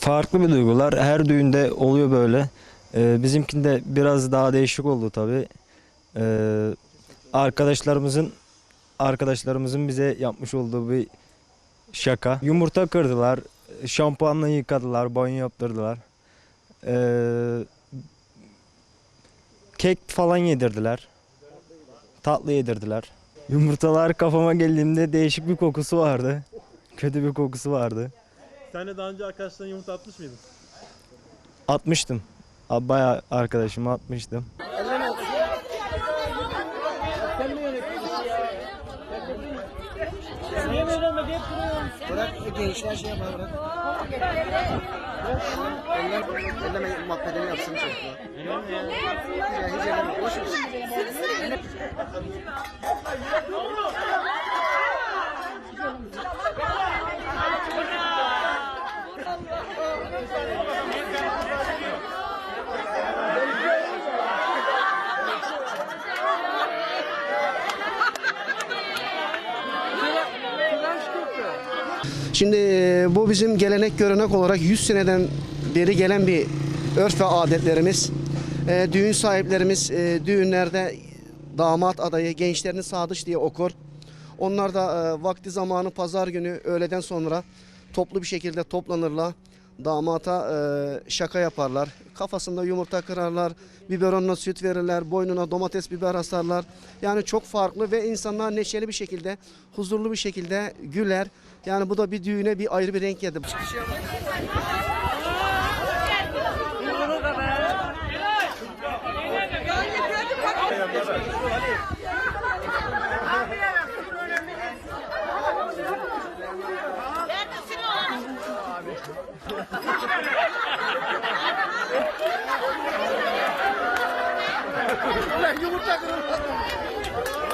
Farklı bir duygular. Her düğünde oluyor böyle. Ee, bizimkinde biraz daha değişik oldu tabii. Ee, arkadaşlarımızın arkadaşlarımızın bize yapmış olduğu bir şaka. Yumurta kırdılar, şampuanla yıkadılar, banyo yaptırdılar. Ee, kek falan yedirdiler. Tatlı yedirdiler. Yumurtalar kafama geldiğimde değişik bir kokusu vardı. Kötü bir kokusu vardı. Sen de daha önce arkadaşlarına yumurta atmış mıydın? Atmıştım. Bayağı arkadaşıma atmıştım. Bırak gençler şey yapar bırak. Eller, elleme muhabbetini yapsın çocuklar. Ya hiç elleme. Boş ver. Şimdi e, bu bizim gelenek görenek olarak 100 seneden beri gelen bir örf ve adetlerimiz. E, düğün sahiplerimiz e, düğünlerde damat adayı gençlerini sadıç diye okur. Onlar da e, vakti zamanı pazar günü öğleden sonra toplu bir şekilde toplanırlar damata e, şaka yaparlar. Kafasında yumurta kırarlar, biberonuna süt verirler, boynuna domates biber asarlar. Yani çok farklı ve insanlar neşeli bir şekilde, huzurlu bir şekilde güler. Yani bu da bir düğüne bir ayrı bir renk yedi. 나 욕을 다 그러고.